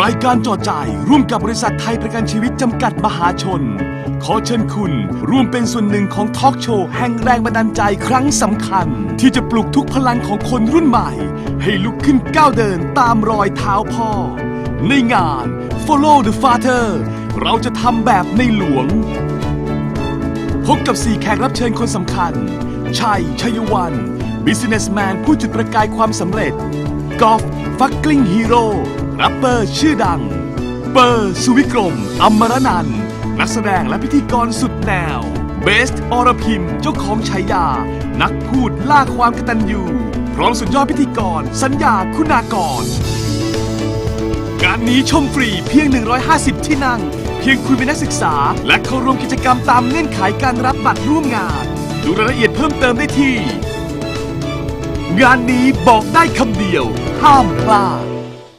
รายการจอใจร่วมกับบริษัทไทยประกันชีวิตจำกัดมหาชน ขอเชิญคุณร่วมเป็นส่วนหนึ่งของทอล์กโชว์แห่งแรงบันดาลใจครั้งสำคัญ ที่จะปลุกทุกพลังของคนรุ่นใหม่ ให้ลุกขึ้นก้าวเดินตามรอยเท้าพ่อ ในงาน Follow the Father เราจะทำแบบในหลวง พบกับ 4 แขกรับเชิญคนสำคัญ ชัย ชัยวัน Businessman ผู้จุดประกายความสำเร็จกอล์ฟฟักกลิ้งฮีโร่ แรปเปอร์ชื่อดัง เปอร์สุวิกรมอมรนันท์นักแสดงและพิธีกรสุดแนว เบสอรพิมเจ้าของฉายา นักพูดล่าความกตัญญูพร้อมสุดยอดพิธีกร สัญญาคุณากร งานนี้ชมฟรีเพียง 150 ที่นั่ง เพียงคุณเป็นนักศึกษา และเข้าร่วมกิจกรรมตามเงื่อนไขการรับบัตรร่วมงาน ดูรายละเอียดเพิ่มเติมได้ที่ งานนี้บอกได้คำเดียว ห้ามพลาด